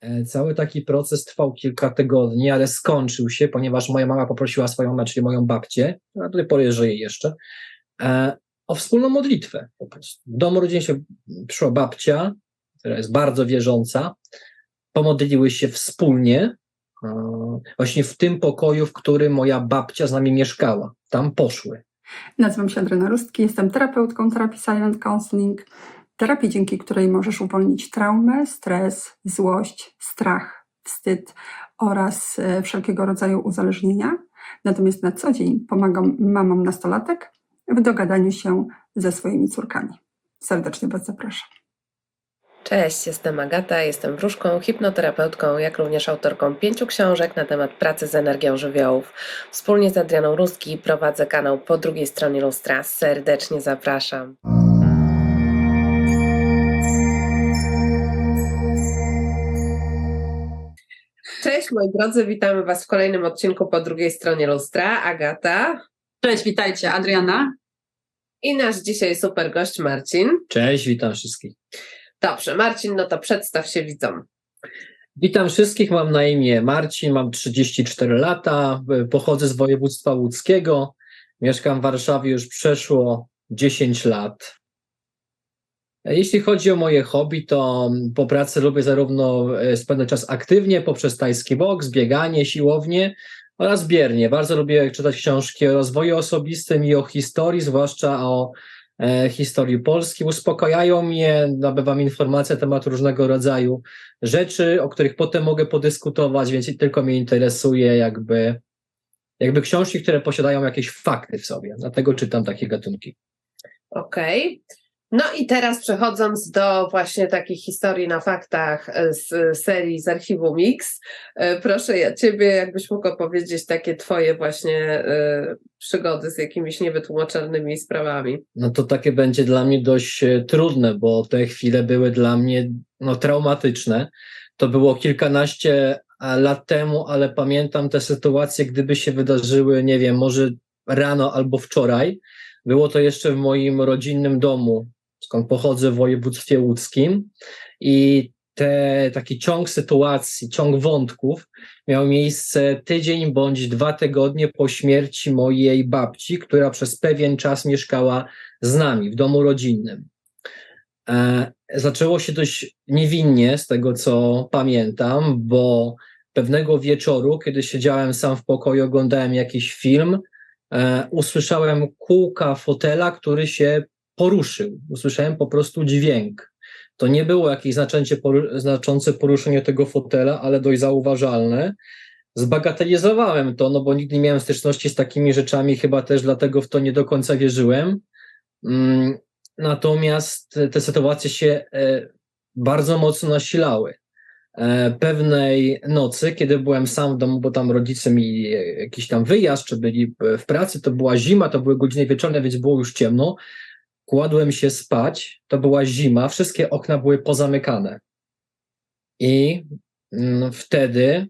E, cały taki proces trwał kilka tygodni, ale skończył się, ponieważ moja mama poprosiła swoją mamę, czyli moją babcię, która do tej pory żyje jeszcze, e, o wspólną modlitwę. W domu rodzinie się przyszła babcia, która jest bardzo wierząca, pomodliły się wspólnie, e, właśnie w tym pokoju, w którym moja babcia z nami mieszkała. Tam poszły. Nazywam się Adriana Rustki, jestem terapeutką terapii Silent Counseling, terapii, dzięki której możesz uwolnić traumę, stres, złość, strach, wstyd oraz e, wszelkiego rodzaju uzależnienia. Natomiast na co dzień pomagam mamom nastolatek w dogadaniu się ze swoimi córkami. Serdecznie Was zapraszam. Cześć, jestem Agata, jestem wróżką, hipnoterapeutką, jak również autorką pięciu książek na temat pracy z energią żywiołów. Wspólnie z Adrianą Ruski prowadzę kanał po drugiej stronie lustra. Serdecznie zapraszam. Cześć moi drodzy, witamy Was w kolejnym odcinku po drugiej stronie lustra. Agata Cześć, witajcie, Adriana. i nasz dzisiaj super gość Marcin. Cześć, witam wszystkich. Dobrze, Marcin, no to przedstaw się widzom. Witam wszystkich, mam na imię Marcin, mam 34 lata, pochodzę z województwa łódzkiego, mieszkam w Warszawie już przeszło 10 lat. Jeśli chodzi o moje hobby, to po pracy lubię zarówno e, spędzać czas aktywnie poprzez tajski boks, bieganie, siłownię oraz biernie. Bardzo lubię czytać książki o rozwoju osobistym i o historii, zwłaszcza o e, historii Polski. Uspokajają mnie, nabywam informacje na temat różnego rodzaju rzeczy, o których potem mogę podyskutować, więc tylko mnie interesuje jakby, jakby książki, które posiadają jakieś fakty w sobie. Dlatego czytam takie gatunki. Okej. No i teraz przechodząc do właśnie takich historii na faktach e, z serii z archiwum Mix, e, proszę ja Ciebie, jakbyś mógł opowiedzieć takie Twoje właśnie e, przygody z jakimiś niewytłumaczalnymi sprawami. No to takie będzie dla mnie dość e, trudne, bo te chwile były dla mnie no, traumatyczne. To było kilkanaście e, lat temu, ale pamiętam te sytuacje, gdyby się wydarzyły, nie wiem, może rano albo wczoraj. Było to jeszcze w moim rodzinnym domu, skąd pochodzę w województwie łódzkim i te, taki ciąg sytuacji, ciąg wątków miał miejsce tydzień bądź dwa tygodnie po śmierci mojej babci, która przez pewien czas mieszkała z nami w domu rodzinnym. E, zaczęło się dość niewinnie, z tego co pamiętam, bo pewnego wieczoru, kiedy siedziałem sam w pokoju, oglądałem jakiś film, e, usłyszałem kółka fotela, który się poruszył. Usłyszałem po prostu dźwięk. To nie było jakieś poru- znaczące poruszenie tego fotela, ale dość zauważalne. Zbagatelizowałem to, no bo nigdy nie miałem styczności z takimi rzeczami, chyba też dlatego w to nie do końca wierzyłem. Mm, Natomiast te sytuacje się e, bardzo mocno nasilały. E, Pewnej nocy, kiedy byłem sam w domu, bo tam rodzice mi e, jakiś tam wyjazd, czy byli w pracy, to była zima, to były godziny wieczorne, więc było już ciemno. Kładłem się spać, to była zima, wszystkie okna były pozamykane. I mm, wtedy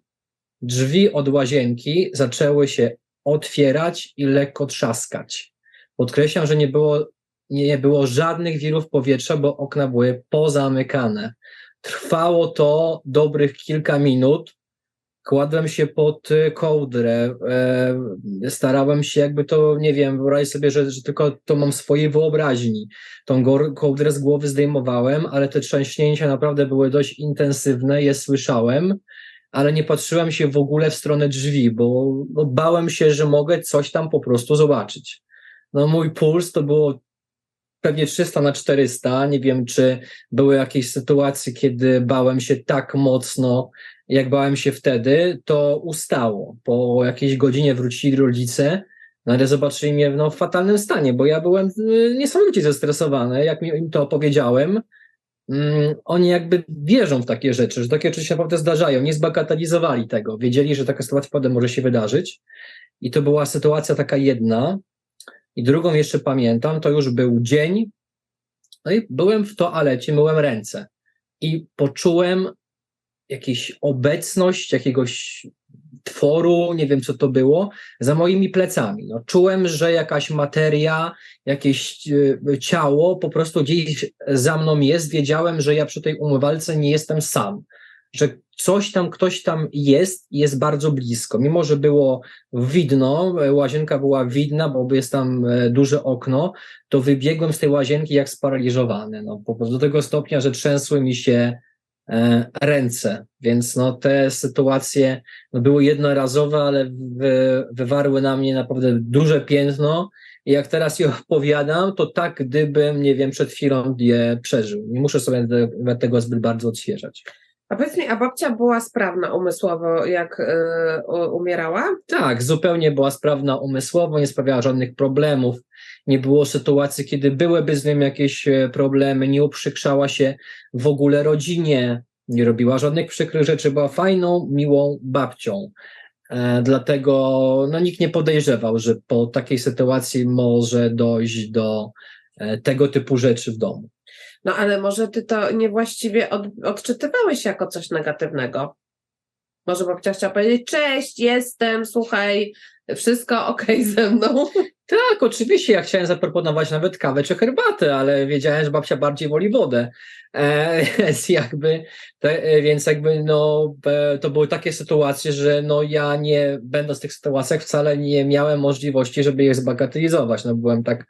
drzwi od łazienki zaczęły się otwierać i lekko trzaskać. Podkreślam, że nie było, nie było żadnych wirów powietrza, bo okna były pozamykane. Trwało to dobrych kilka minut. Kładłem się pod y, kołdrę, e, starałem się jakby to, nie wiem, wyobraź sobie, że, że tylko to mam swojej wyobraźni. Tą kołdrę z głowy zdejmowałem, ale te trzęśnięcia naprawdę były dość intensywne, je słyszałem, ale nie patrzyłem się w ogóle w stronę drzwi, bo bałem się, że mogę coś tam po prostu zobaczyć. No mój puls to było pewnie 300 na 400. Nie wiem, czy były jakieś sytuacje, kiedy bałem się tak mocno, jak bałem się wtedy, to ustało. Po jakiejś godzinie wrócili rodzice, no ale zobaczyli mnie no, w fatalnym stanie, bo ja byłem y, niesamowicie zestresowany, jak mi im to opowiedziałem. Mm, oni jakby wierzą w takie rzeczy, że takie rzeczy się naprawdę zdarzają, nie zbagatelizowali tego, wiedzieli, że taka sytuacja potem może się wydarzyć. I to była sytuacja taka jedna. I drugą jeszcze pamiętam, to już był dzień, no i byłem w toalecie, myłem ręce i poczułem jakąś obecność jakiegoś tworu, nie wiem co to było, za moimi plecami. No, czułem, że jakaś materia, jakieś e, ciało po prostu gdzieś za mną jest. Wiedziałem, że ja przy tej umywalce nie jestem sam. Że coś tam, ktoś tam jest jest bardzo blisko. Mimo, że było widno, e, łazienka była widna, bo jest tam e, duże okno, to wybiegłem z tej łazienki jak sparaliżowany. No, po prostu do tego stopnia, że trzęsły mi się e, ręce, więc no, te sytuacje no, były jednorazowe, ale wy, wywarły na mnie naprawdę duże piętno. I jak teraz je opowiadam, to tak, gdybym, nie wiem, przed chwilą je przeżył. Nie muszę sobie te- tego zbyt bardzo odświeżać. A powiedz mi, a babcia była sprawna umysłowo, jak u- umierała? Tak, zupełnie była sprawna umysłowo, nie sprawiała żadnych problemów. Nie było sytuacji, kiedy byłyby z nią jakieś e, problemy, nie uprzykrzała się w ogóle rodzinie, nie robiła żadnych przykrych rzeczy, była fajną, miłą babcią. E, dlatego no, nikt nie podejrzewał, że po takiej sytuacji może dojść do e, tego typu rzeczy w domu. No ale może ty to niewłaściwie od, odczytywałeś jako coś negatywnego. Może babcia chciała powiedzieć, cześć, jestem, słuchaj, wszystko okej ze mną. Tak, oczywiście, ja chciałem zaproponować nawet kawę czy herbatę, ale wiedziałem, że babcia bardziej woli wodę. E, więc jakby, te, e, więc jakby no, to były takie sytuacje, że no ja nie, będąc w tych sytuacjach, wcale nie miałem możliwości, żeby je zbagatelizować. No byłem tak,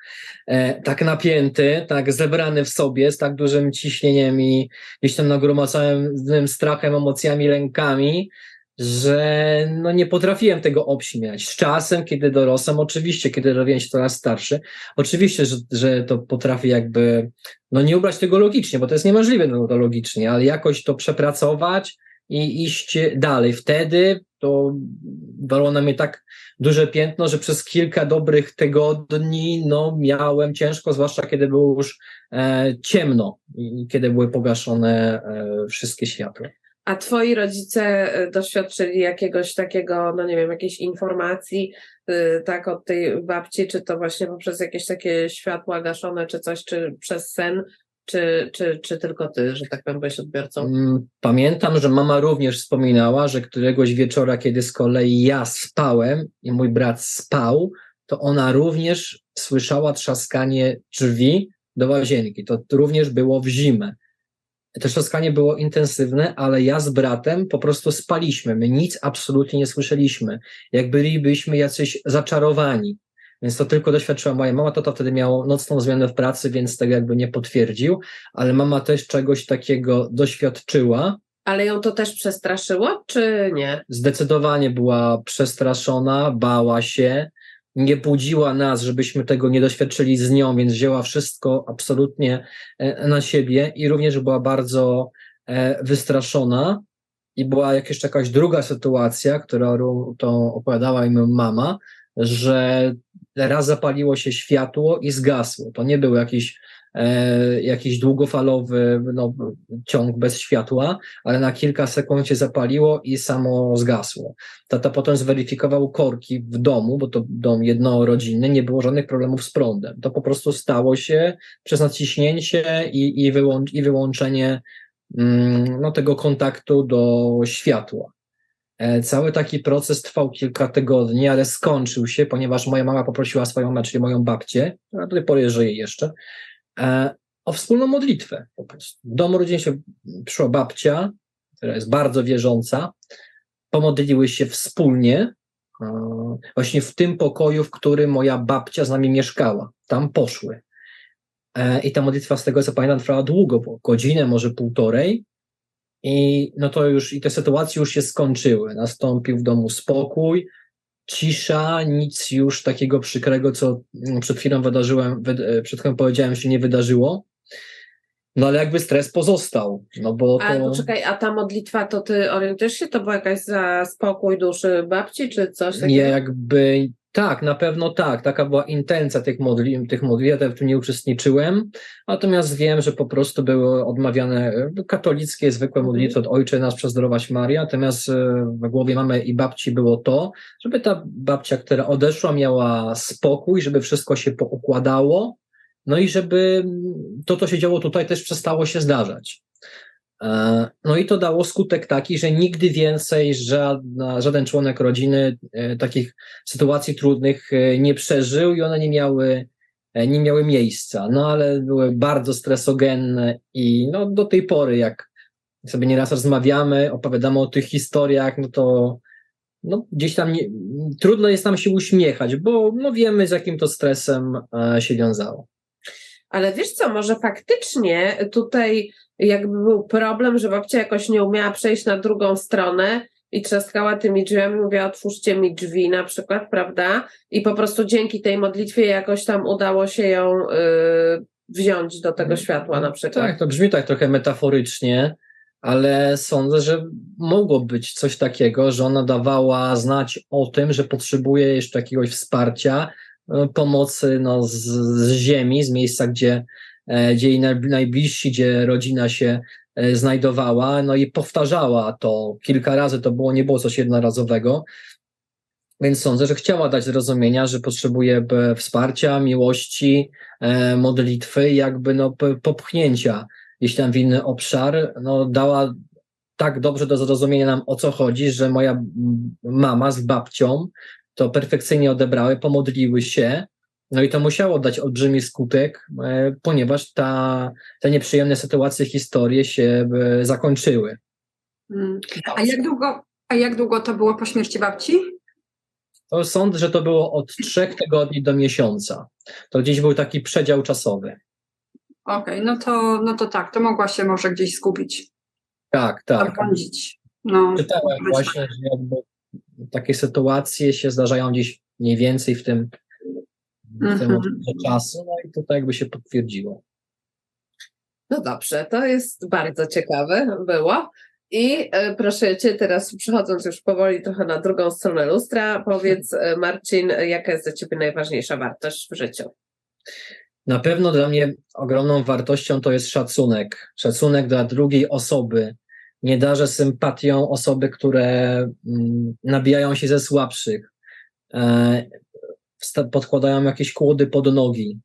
e, tak napięty, tak zebrany w sobie, z tak dużym ciśnieniem i gdzieś tam nagromadzonym strachem, emocjami, lękami, że no nie potrafiłem tego obśmiać. Z czasem, kiedy dorosłem, oczywiście, kiedy robiłem się coraz starszy, oczywiście, że, że to potrafię jakby, no nie ubrać tego logicznie, bo to jest niemożliwe no, to logicznie, ale jakoś to przepracować i iść dalej. Wtedy to walło na mnie tak duże piętno, że przez kilka dobrych tygodni no, miałem ciężko, zwłaszcza kiedy było już e, ciemno i kiedy były pogaszone e, wszystkie światła. A twoi rodzice y, doświadczyli jakiegoś takiego, no nie wiem, jakiejś informacji, y, tak, od tej babci, czy to właśnie poprzez jakieś takie światła gaszone, czy coś, czy przez sen, czy, czy, czy tylko ty, że tak powiem, byłeś odbiorcą? Mm, Pamiętam, że mama również wspominała, że któregoś wieczora, kiedy z kolei ja spałem i mój brat spał, to ona również słyszała trzaskanie drzwi do łazienki. To również było w zimę. To trzaskanie było intensywne, ale ja z bratem po prostu spaliśmy. My nic absolutnie nie słyszeliśmy. Jak bylibyśmy jacyś zaczarowani. Więc to tylko doświadczyła moja mama, to to wtedy miało nocną zmianę w pracy, więc tego jakby nie potwierdził, ale mama też czegoś takiego doświadczyła. Ale ją to też przestraszyło, czy nie? Zdecydowanie była przestraszona, bała się, nie budziła nas, żebyśmy tego nie doświadczyli z nią, więc wzięła wszystko absolutnie e, na siebie i również była bardzo e, wystraszona. I była jeszcze jakaś druga sytuacja, którą to opowiadała mi mama, że raz zapaliło się światło i zgasło. To nie był jakiś, jakiś długofalowy no, ciąg bez światła, ale na kilka sekund się zapaliło i samo zgasło. Tata potem zweryfikował korki w domu, bo to dom jednorodzinny, nie było żadnych problemów z prądem. To po prostu stało się przez naciśnięcie i, i, i wyłączenie mm, no, tego kontaktu do światła. E, Cały taki proces trwał kilka tygodni, ale skończył się, ponieważ moja mama poprosiła swoją mamę, czyli moją babcię, która do tej pory żyje jeszcze, e, o wspólną modlitwę. Po prostu. Domu się przyszła babcia, która jest bardzo wierząca, pomodliły się wspólnie, e, właśnie w tym pokoju, w którym moja babcia z nami mieszkała. Tam poszły. E, I ta modlitwa, z tego co pamiętam, trwała długo, bo godzinę, może półtorej. I no to już, i te sytuacje już się skończyły. Nastąpił w domu spokój, cisza, nic już takiego przykrego, co przed chwilą wydarzyłem, wy, e, przed chwilą powiedziałem, się nie wydarzyło. No ale jakby stres pozostał, no bo to... Ale poczekaj, a ta modlitwa, to ty orientujesz się, to była jakaś za spokój duszy babci, czy coś takiego? Nie, jakby tak, na pewno tak. Taka była intencja tych modli, tych modlitew, ja w tym nie uczestniczyłem. Natomiast wiem, że po prostu były odmawiane katolickie, zwykłe Mhm. modlitwy od Ojcze nas przezdrować Maria. Natomiast e, w głowie mamy i babci było to, żeby ta babcia, która odeszła, miała spokój, żeby wszystko się poukładało. No i żeby to, co się działo tutaj, też przestało się zdarzać. E, No i to dało skutek taki, że nigdy więcej żadna, żaden członek rodziny e, takich sytuacji trudnych e, nie przeżył i one nie miały, nie miały miejsca. No ale były bardzo stresogenne i no, do tej pory, jak sobie nieraz rozmawiamy, opowiadamy o tych historiach, no to no, gdzieś tam nie, trudno jest nam się uśmiechać, bo no, wiemy, z jakim to stresem się wiązało. Ale wiesz co, może faktycznie tutaj jakby był problem, że babcia jakoś nie umiała przejść na drugą stronę i trzaskała tymi drzwiami, mówiła otwórzcie mi drzwi na przykład, prawda? I po prostu dzięki tej modlitwie jakoś tam udało się ją y, wziąć do tego światła na przykład. Tak, to brzmi tak trochę metaforycznie, ale sądzę, że mogło być coś takiego, że ona dawała znać o tym, że potrzebuje jeszcze jakiegoś wsparcia, e, pomocy no, z, z ziemi, z miejsca, gdzie, gdzie jej naj- najbliżsi, gdzie rodzina się e, znajdowała, no i powtarzała to kilka razy, to było, nie było coś jednorazowego, więc sądzę, że chciała dać zrozumienia, że potrzebuje e, wsparcia, miłości, e, modlitwy, jakby no, popchnięcia gdzieś tam w inny obszar, no, dała tak dobrze do zrozumienia nam o co chodzi, że moja mama z babcią to perfekcyjnie odebrały, pomodliły się, no i to musiało dać olbrzymi skutek, e, ponieważ ta, te nieprzyjemne sytuacje, historie się e, zakończyły. Mm. A jak długo, a jak długo to było po śmierci babci? To sądzę, że to było od trzech tygodni do miesiąca. To gdzieś był taki przedział czasowy. Okej, no to, no to tak, to mogła się może gdzieś zgubić, Tak, tak. zabłądzić. No, Czytałem właśnie, że jakby takie sytuacje się zdarzają gdzieś mniej więcej w tym, w tym Mhm. czasu, no i to tak jakby się potwierdziło. No dobrze, to jest bardzo ciekawe było. I e, proszę Cię, teraz przechodząc już powoli trochę na drugą stronę lustra, powiedz e, Marcin, jaka jest dla Ciebie najważniejsza wartość w życiu? Na pewno dla mnie ogromną wartością to jest szacunek. Szacunek dla drugiej osoby. Nie darzę sympatią osoby, które mm, nabijają się ze słabszych, e, podkładają jakieś kłody pod nogi,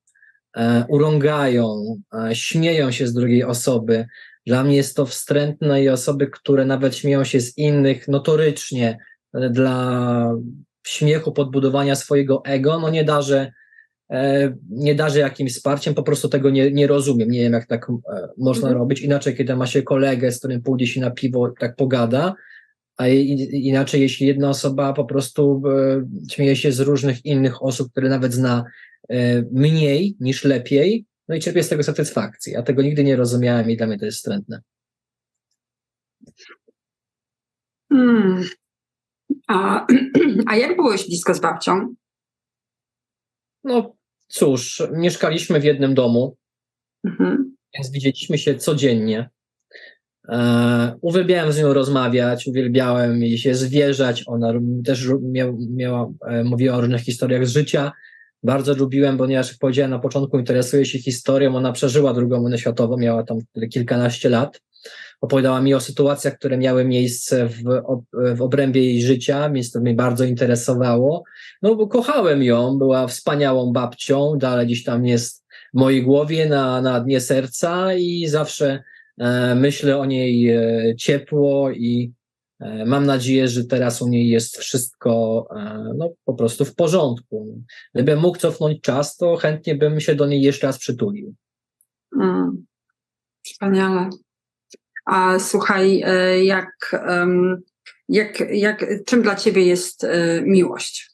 e, urągają, e, śmieją się z drugiej osoby. Dla mnie jest to wstrętne i osoby, które nawet śmieją się z innych notorycznie e, dla śmiechu, podbudowania swojego ego, no nie darzę nie darzę jakimś wsparciem, po prostu tego nie, nie rozumiem. Nie wiem, jak tak można Mhm. robić. Inaczej, kiedy ma się kolegę, z którym pójdzie się na piwo, tak pogada, a inaczej, jeśli jedna osoba po prostu e, śmieje się z różnych innych osób, które nawet zna e, mniej niż lepiej, no i czerpie z tego satysfakcji. Ja tego nigdy nie rozumiałem i dla mnie to jest wstrętne. Mm. A, a jak byłeś blisko z babcią? No cóż, mieszkaliśmy w jednym domu, Mhm. więc widzieliśmy się codziennie. E, uwielbiałem z nią rozmawiać, uwielbiałem jej się zwierzać. Ona też miał, miała, e, mówiła o różnych historiach z życia. Bardzo lubiłem, ponieważ, jak powiedziałem na początku, interesuje się historią. Ona przeżyła drugą wojnę światową, miała tam kilkanaście lat. Opowiadała mi o sytuacjach, które miały miejsce w, w obrębie jej życia, więc to mnie bardzo interesowało. No bo kochałem ją, była wspaniałą babcią, dalej gdzieś tam jest w mojej głowie, na, na dnie serca i zawsze myślę o niej e, ciepło i e, mam nadzieję, że teraz u niej jest wszystko e, no, po prostu w porządku. Gdybym mógł cofnąć czas, to chętnie bym się do niej jeszcze raz przytulił. Mm. Wspaniale. A słuchaj, e, jak, jak, jak, czym dla ciebie jest e, miłość?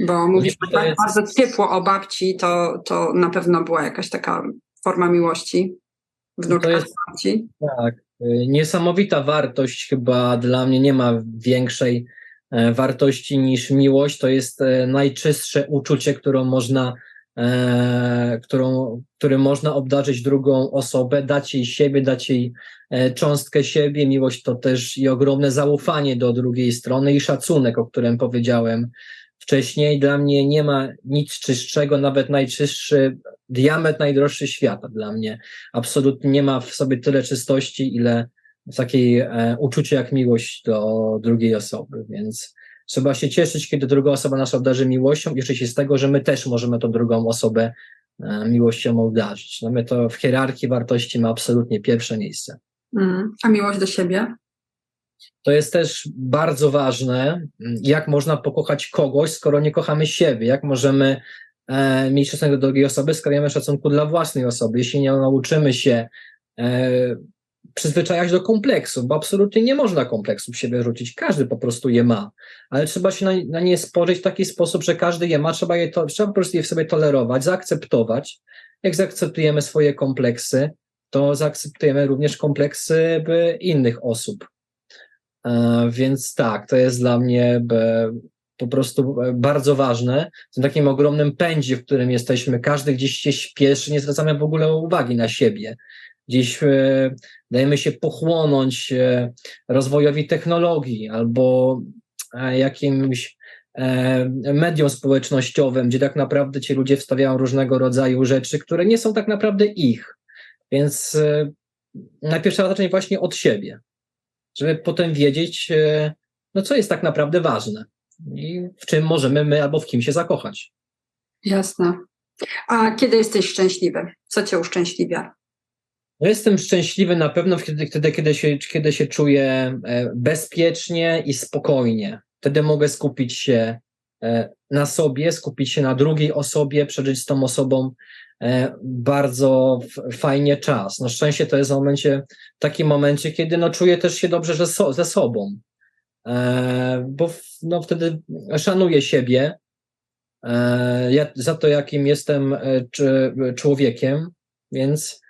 Bo mówisz tak jest- bardzo ciepło o babci, to, to na pewno była jakaś taka forma miłości wnuczka To jest- babci. Tak. y, Niesamowita wartość, chyba dla mnie nie ma większej e, wartości niż miłość. To jest e, najczystsze uczucie, którą można, e, którą, którym można obdarzyć drugą osobę, dać jej siebie, dać jej cząstkę siebie. Miłość to też i ogromne zaufanie do drugiej strony i szacunek, o którym powiedziałem wcześniej. Dla mnie nie ma nic czystszego, nawet najczystszy diamet najdroższy świata dla mnie absolutnie nie ma w sobie tyle czystości, ile takiej e, uczucia jak miłość do drugiej osoby, więc trzeba się cieszyć, kiedy druga osoba nas obdarzy miłością i cieszyć się z tego, że my też możemy tą drugą osobę e, miłością obdarzyć. No my to w hierarchii wartości ma absolutnie pierwsze miejsce. Mm. A miłość do siebie? To jest też bardzo ważne, jak można pokochać kogoś, skoro nie kochamy siebie, jak możemy e, mieć szacunek do drugiej osoby, skoro nie mamy szacunku dla własnej osoby. Jeśli nie nauczymy się e, przyzwyczajać do kompleksów, bo absolutnie nie można kompleksów siebie rzucić. Każdy po prostu je ma, ale trzeba się na, na nie spojrzeć w taki sposób, że każdy je ma, trzeba, je to, trzeba po prostu je w sobie tolerować, zaakceptować. Jak zaakceptujemy swoje kompleksy, to zaakceptujemy również kompleksy innych osób. E, więc tak, to jest dla mnie po prostu e, bardzo ważne. W tym takim ogromnym pędzie, w którym jesteśmy, każdy gdzieś się śpieszy, nie zwracamy w ogóle uwagi na siebie. Gdzieś e, dajemy się pochłonąć rozwojowi technologii albo jakimś mediom społecznościowym, gdzie tak naprawdę ci ludzie wstawiają różnego rodzaju rzeczy, które nie są tak naprawdę ich. Więc najpierw trzeba zacząć właśnie od siebie, żeby potem wiedzieć, e, no co jest tak naprawdę ważne i w czym możemy my albo w kim się zakochać. Jasne. A kiedy jesteś szczęśliwy? Co cię uszczęśliwia? No jestem szczęśliwy na pewno wtedy, wtedy kiedy, się, kiedy się czuję e, bezpiecznie i spokojnie. Wtedy mogę skupić się e, na sobie, skupić się na drugiej osobie, przeżyć z tą osobą bardzo f- fajnie czas. No szczęście to jest w momencie, w takim momencie, kiedy no czuję też się dobrze ze sobą, e, bo w, no wtedy szanuję siebie e, ja, za to, jakim jestem e, czy, człowiekiem, więc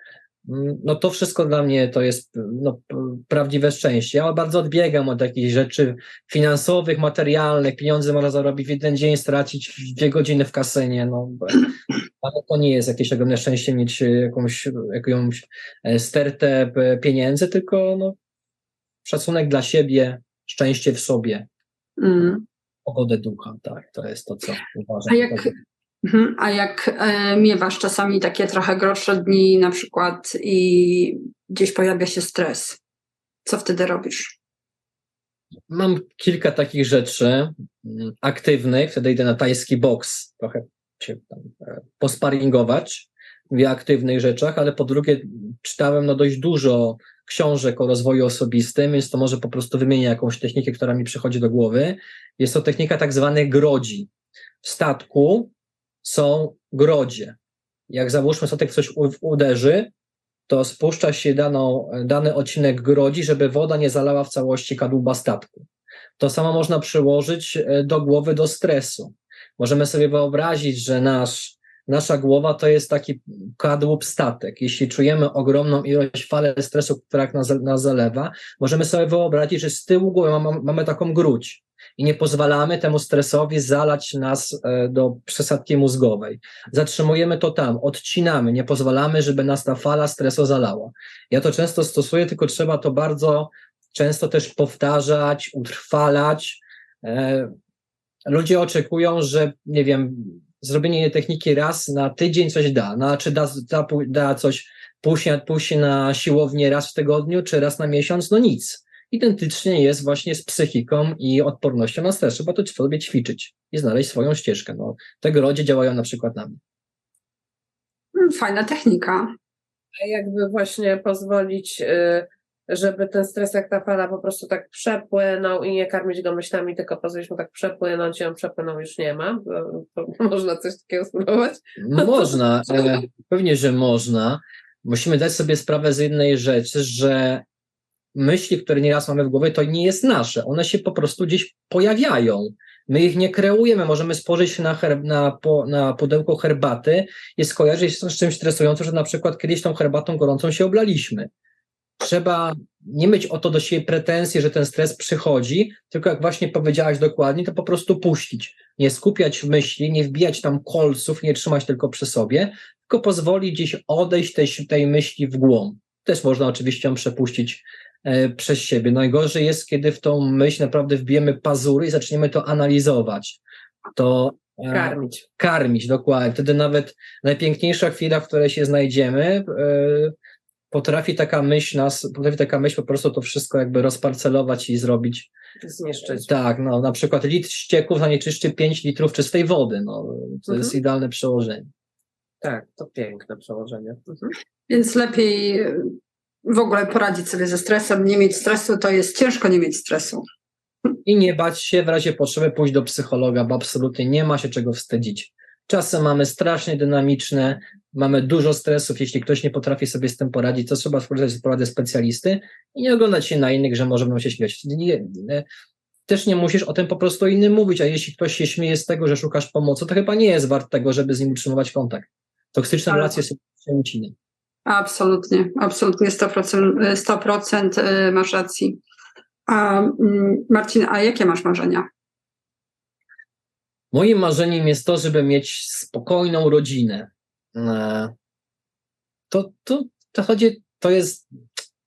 no to wszystko dla mnie to jest no, prawdziwe szczęście. Ja bardzo odbiegam od jakichś rzeczy finansowych, materialnych. Pieniądze można zarobić w jeden dzień, stracić w dwie godziny w kasynie. No, ale to nie jest jakieś ogromne szczęście mieć e, jakąś, jakąś e, stertę pieniędzy, tylko no, szacunek dla siebie, szczęście w sobie, Mm. pogodę ducha. Tak, to jest to, co uważam. A jak, mhm, a jak e, miewasz czasami takie trochę gorsze dni na przykład i gdzieś pojawia się stres, co wtedy robisz? Mam kilka takich rzeczy mm, aktywnych, wtedy idę na tajski boks, trochę się tam e, posparingować, o aktywnych rzeczach, ale po drugie czytałem no dość dużo książek o rozwoju osobistym, więc to może po prostu wymienię jakąś technikę, która mi przychodzi do głowy. Jest to technika tak zwanych grodzi. W statku są grodzie. Jak załóżmy statek coś uderzy, to spuszcza się daną, dany odcinek grodzi, żeby woda nie zalała w całości kadłuba statku. To samo można przyłożyć e, do głowy, do stresu. Możemy sobie wyobrazić, że nasz, nasza głowa to jest taki kadłub statek. Jeśli czujemy ogromną ilość fal stresu, która nas, nas zalewa, możemy sobie wyobrazić, że z tyłu głowy mamy, mamy taką gruć i nie pozwalamy temu stresowi zalać nas e, do przesadki mózgowej. Zatrzymujemy to tam, odcinamy, nie pozwalamy, żeby nas ta fala stresu zalała. Ja to często stosuję, tylko trzeba to bardzo często też powtarzać, utrwalać. E, Ludzie oczekują, że nie wiem, zrobienie techniki raz na tydzień coś da, no, czy da, da, da coś pójść na siłownię raz w tygodniu, czy raz na miesiąc, no nic. Identycznie jest właśnie z psychiką i odpornością na stres. Trzeba to sobie ćwiczyć i znaleźć swoją ścieżkę. No, te grodzie działają na przykład na mnie. Mm, Fajna technika. A jakby właśnie pozwolić, y, żeby ten stres jak ta fala po prostu tak przepłynął i nie karmić go myślami, tylko pozwolić mu tak przepłynąć i on przepłynął już nie ma. To, to można coś takiego spróbować? Można, e, pewnie, że można. Musimy dać sobie sprawę z jednej rzeczy, że myśli, które nieraz mamy w głowie, to nie jest nasze. One się po prostu gdzieś pojawiają. My ich nie kreujemy. Możemy spojrzeć na, herb, na, na pudełko herbaty i skojarzyć z czymś stresującym, że na przykład kiedyś tą herbatą gorącą się oblaliśmy. Trzeba nie mieć o to do siebie pretensji, że ten stres przychodzi, tylko jak właśnie powiedziałaś dokładnie, to po prostu puścić. Nie skupiać myśli, nie wbijać tam kolców, nie trzymać tylko przy sobie, tylko pozwolić gdzieś odejść tej, tej myśli w głąb. Też można oczywiście ją przepuścić przez siebie. Najgorzej jest, kiedy w tą myśl naprawdę wbijemy pazury i zaczniemy to analizować. To e, Karmić. karmić, dokładnie. Wtedy nawet najpiękniejsza chwila, w której się znajdziemy, e, potrafi taka myśl nas, potrafi taka myśl po prostu to wszystko jakby rozparcelować i zrobić. Zniszczyć. Tak, no na przykład litr ścieków zanieczyszczy 5 litrów czystej wody. No, to jest Mhm. idealne przełożenie. Tak, to piękne przełożenie. Mhm. Więc lepiej e, w ogóle poradzić sobie ze stresem. Nie mieć stresu to jest ciężko nie mieć stresu. I nie bać się w razie potrzeby pójść do psychologa, bo absolutnie nie ma się czego wstydzić. Czasem mamy strasznie dynamiczne, mamy dużo stresów. Jeśli ktoś nie potrafi sobie z tym poradzić, to trzeba skorzystać z porady specjalisty i nie oglądać się na innych, że może będą się śmiać. Nie, nie, też nie musisz o tym po prostu innym mówić, a jeśli ktoś się śmieje z tego, że szukasz pomocy, to chyba nie jest wart tego, żeby z nim utrzymywać kontakt. Toksyczne relacje są uciny. Absolutnie, absolutnie 100%, 100% y, masz racji. A, mm, Marcin, a jakie masz marzenia? Moim marzeniem jest to, żeby mieć spokojną rodzinę. E, To, to, chodzi, to jest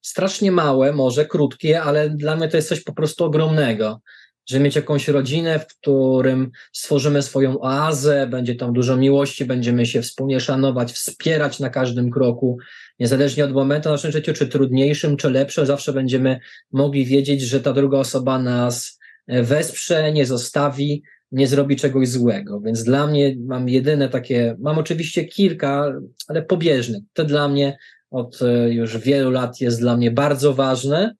strasznie małe, może krótkie, ale dla mnie to jest coś po prostu ogromnego. Żeby mieć jakąś rodzinę, w którym stworzymy swoją oazę, będzie tam dużo miłości, będziemy się wspólnie szanować, wspierać na każdym kroku, niezależnie od momentu w naszym życiu, czy trudniejszym, czy lepszym, zawsze będziemy mogli wiedzieć, że ta druga osoba nas wesprze, nie zostawi, nie zrobi czegoś złego. Więc dla mnie mam jedyne takie, mam oczywiście kilka, ale pobieżnych. To dla mnie od e, już wielu lat jest dla mnie bardzo ważne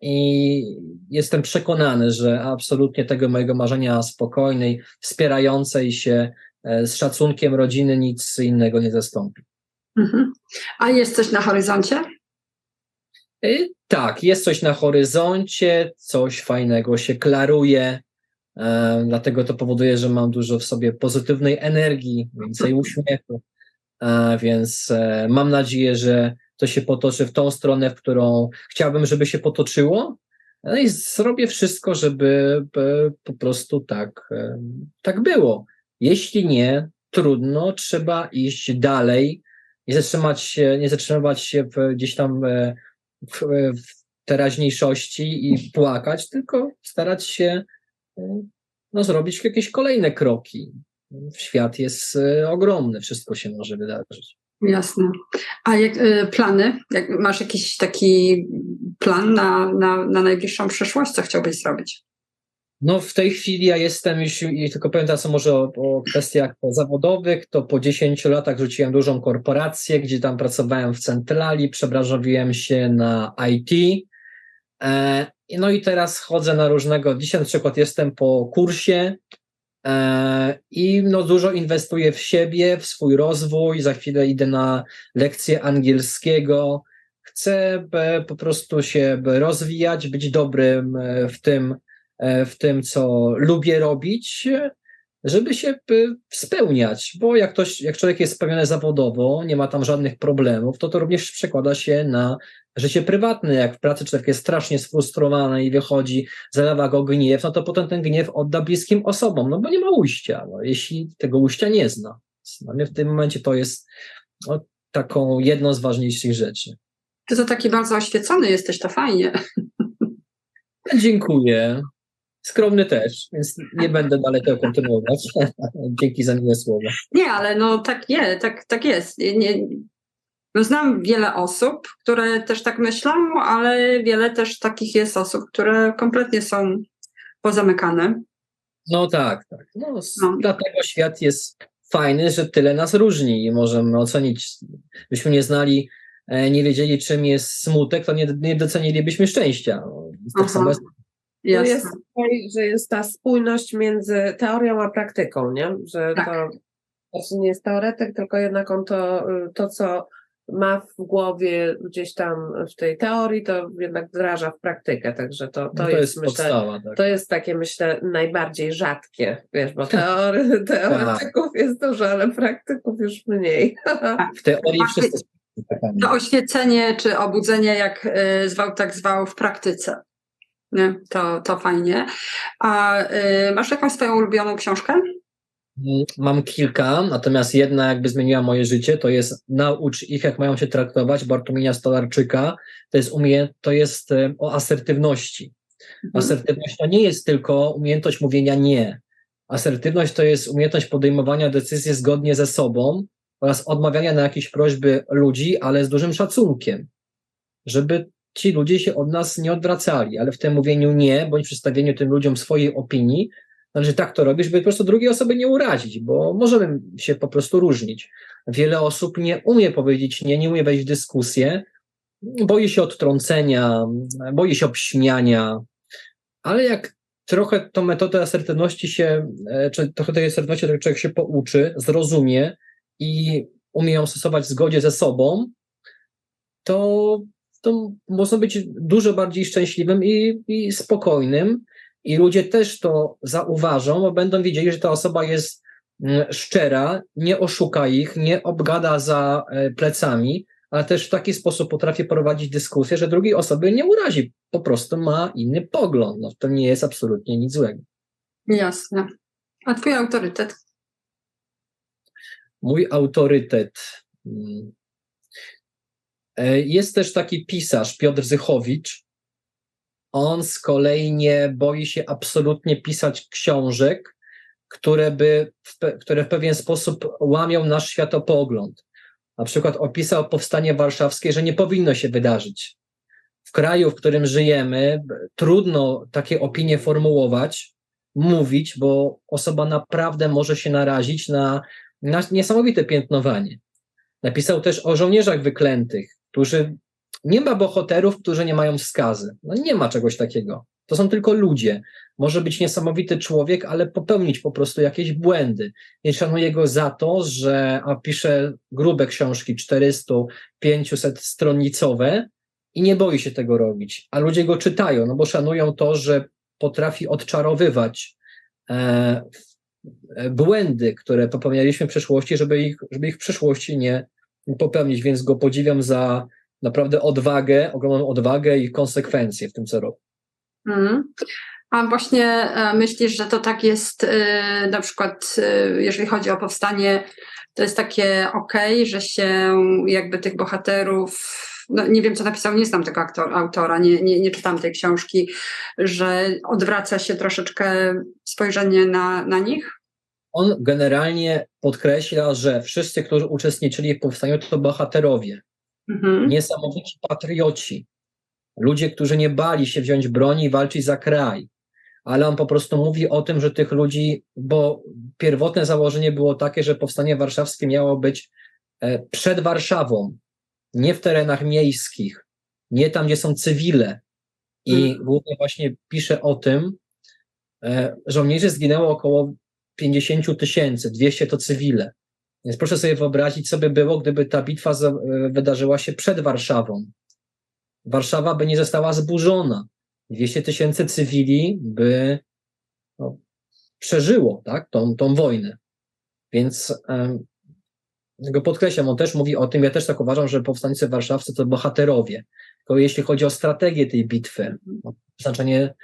i jestem przekonany, że absolutnie tego mojego marzenia spokojnej, wspierającej się e, z szacunkiem rodziny nic innego nie zastąpi. Mhm. A jest coś na horyzoncie? Y, Tak, jest coś na horyzoncie, coś fajnego się klaruje, e, dlatego to powoduje, że mam dużo w sobie pozytywnej energii, więcej uśmiechu, e, więc e, mam nadzieję, że to się potoczy w tą stronę, w którą chciałbym, żeby się potoczyło. No i zrobię wszystko, żeby e, po prostu tak, e, tak było. Jeśli nie, trudno, trzeba iść dalej, nie zatrzymać się, nie zatrzymywać się w, gdzieś tam e, w, w teraźniejszości i płakać, tylko starać się no, zrobić jakieś kolejne kroki. Świat jest ogromny, wszystko się może wydarzyć. Jasne. A jak, y, plany? Jak, masz jakiś taki plan na, na, na najbliższą przyszłość? Co chciałbyś zrobić? No w tej chwili ja jestem, jeśli tylko powiem teraz może o, o kwestiach zawodowych, to po 10 latach rzuciłem dużą korporację, gdzie tam pracowałem w centrali, przebranżowiłem się na IT. E, no i teraz chodzę na różnego, dzisiaj na przykład jestem po kursie i no dużo inwestuję w siebie, w swój rozwój, za chwilę idę na lekcję angielskiego. Chcę e, po prostu się rozwijać, być dobrym e, w tym, e, w tym, co lubię robić, żeby się y, spełniać, bo jak, ktoś, jak człowiek jest spełniony zawodowo, nie ma tam żadnych problemów, to to również przekłada się na życie prywatne. Jak w pracy człowiek jest strasznie sfrustrowany i wychodzi, zalewa go gniew, no to potem ten gniew odda bliskim osobom, no bo nie ma ujścia, no, jeśli tego ujścia nie zna. Mnie w tym momencie to jest no, taką jedną z ważniejszych rzeczy. Ty to taki bardzo oświecony jesteś, to fajnie. Dziękuję. Skromny też, więc nie będę dalej tego kontynuować. Dzięki za miłe słowa. Nie, ale no tak jest, tak, tak jest. Nie, nie, no znam wiele osób, które też tak myślą, ale wiele też takich jest osób, które kompletnie są pozamykane. No tak, tak. No, No. Dlatego świat jest fajny, że tyle nas różni i możemy ocenić. Byśmy nie znali, e, nie wiedzieli, czym jest smutek, to nie, nie docenilibyśmy szczęścia. No, tak Aha. samo jest. To Jasne. jest, tutaj, że jest ta spójność między teorią a praktyką, nie? Że Tak. to znaczy nie jest teoretyk, tylko jednak on to, y, to, co ma w głowie gdzieś tam w tej teorii, to jednak wdraża w praktykę. Także to, to, No, to jest, jest myślę, podstawa. Tak. to jest takie, myślę, najbardziej rzadkie, wiesz, bo teory, teoretyków jest dużo, ale praktyków już mniej. W teorii wszyscy są pytani. To oświecenie czy obudzenie, jak y, zwał, tak zwał w praktyce. Nie? To, to fajnie. A y, masz jakąś swoją ulubioną książkę? Mm, Mam kilka, natomiast jedna jakby zmieniła moje życie, to jest Naucz ich, jak mają się traktować, Bartłomieja Stolarczyka. To jest, umie, to jest e, o asertywności. Asertywność to nie jest tylko umiejętność mówienia nie. Asertywność to jest umiejętność podejmowania decyzji zgodnie ze sobą oraz odmawiania na jakieś prośby ludzi, ale z dużym szacunkiem, żeby ci ludzie się od nas nie odwracali, ale w tym mówieniu nie, bądź przedstawieniu tym ludziom swojej opinii, należy tak to robić, żeby po prostu drugiej osoby nie urazić, bo możemy się po prostu różnić. Wiele osób nie umie powiedzieć nie, nie umie wejść w dyskusję, boi się odtrącenia, boi się obśmiania, ale jak trochę tą metodę asertywności się, e, czy trochę tej asertywności człowiek się pouczy, zrozumie i umie ją stosować w zgodzie ze sobą, to, to można być dużo bardziej szczęśliwym i, i spokojnym. I ludzie też to zauważą, bo będą wiedzieli, że ta osoba jest mm, szczera, nie oszuka ich, nie obgada za e, plecami, ale też w taki sposób potrafi prowadzić dyskusję, że drugiej osoby nie urazi. Po prostu ma inny pogląd. No, to nie jest absolutnie nic złego. Jasne. A twój autorytet? Mój autorytet. E, Jest też taki pisarz, Piotr Zychowicz. On z kolei nie boi się absolutnie pisać książek, które, by, które w pewien sposób łamią nasz światopogląd. Na przykład opisał powstanie warszawskie, że nie powinno się wydarzyć. W kraju, w którym żyjemy, trudno takie opinie formułować, mówić, bo osoba naprawdę może się narazić na, na niesamowite piętnowanie. Napisał też o żołnierzach wyklętych, którzy nie ma bohaterów, którzy nie mają wskazy. No nie ma czegoś takiego. To są tylko ludzie. Może być niesamowity człowiek, ale popełnić po prostu jakieś błędy. Nie szanuję go za to, że a pisze grube książki 400-500 stronicowe i nie boi się tego robić. A ludzie go czytają, no bo szanują to, że potrafi odczarowywać e, e, błędy, które popełnialiśmy w przeszłości, żeby ich, żeby ich w przyszłości nie popełnić, więc go podziwiam za naprawdę odwagę, ogromną odwagę i konsekwencje w tym, co robi. Mhm. A właśnie e, myślisz, że to tak jest e, na przykład, e, jeżeli chodzi o powstanie, to jest takie okej, że się jakby tych bohaterów, no nie wiem co napisał, nie znam tego aktor, autora, nie, nie, nie czytam tej książki, że odwraca się troszeczkę spojrzenie na, na nich? On generalnie podkreśla, że wszyscy, którzy uczestniczyli w powstaniu, to bohaterowie, Mhm. niesamowici patrioci, ludzie, którzy nie bali się wziąć broni i walczyć za kraj. Ale on po prostu mówi o tym, że tych ludzi, bo pierwotne założenie było takie, że powstanie warszawskie miało być e, przed Warszawą, nie w terenach miejskich, nie tam, gdzie są cywile. I Mhm. głównie właśnie pisze o tym, e, żołnierzy zginęło około 50 tysięcy, 200 to cywile. Więc proszę sobie wyobrazić, co by było, gdyby ta bitwa e, wydarzyła się przed Warszawą. Warszawa by nie została zburzona. 200 tysięcy cywili by no, przeżyło tak, tą, tą wojnę. Więc em, go podkreślam, on też mówi o tym, ja też tak uważam, że powstańcy warszawscy to bohaterowie. Tylko jeśli chodzi o strategię tej bitwy, no, znaczenie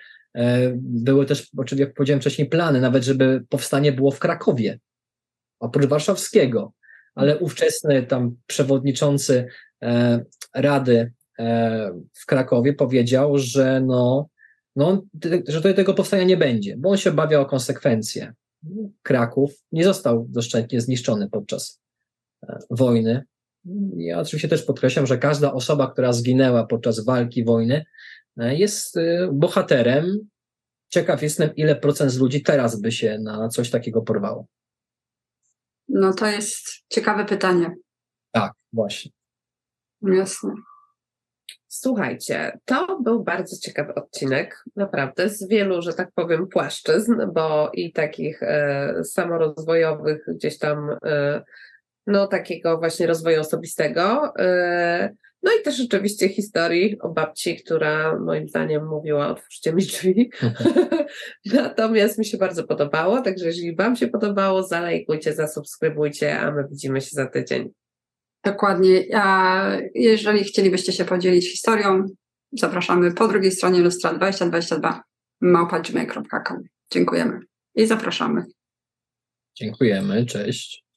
były też, jak powiedziałem wcześniej, plany, nawet żeby powstanie było w Krakowie, oprócz warszawskiego, ale ówczesny tam przewodniczący e, Rady e, w Krakowie powiedział, że no, no, że tutaj tego powstania nie będzie, bo on się obawia o konsekwencje. Kraków nie został doszczętnie zniszczony podczas e, wojny. Ja oczywiście też podkreślam, że każda osoba, która zginęła podczas walki, wojny, e, jest e, bohaterem. Ciekaw jestem, ile procent z ludzi teraz by się na coś takiego porwało. No to jest ciekawe pytanie. Tak, właśnie. Jasne. Słuchajcie, to był bardzo ciekawy odcinek, naprawdę, z wielu, że tak powiem, płaszczyzn, bo i takich e, samorozwojowych, gdzieś tam, e, no takiego właśnie rozwoju osobistego, e, no i też oczywiście historii o babci, która moim zdaniem mówiła, otwórzcie mi drzwi. Natomiast mi się bardzo podobało, także jeżeli Wam się podobało, zalajkujcie, zasubskrybujcie, a my widzimy się za tydzień. Dokładnie. A jeżeli chcielibyście się podzielić historią, zapraszamy po drugiej stronie lustra 2022 małpa.gmail.com. Dziękujemy i zapraszamy. Dziękujemy, cześć.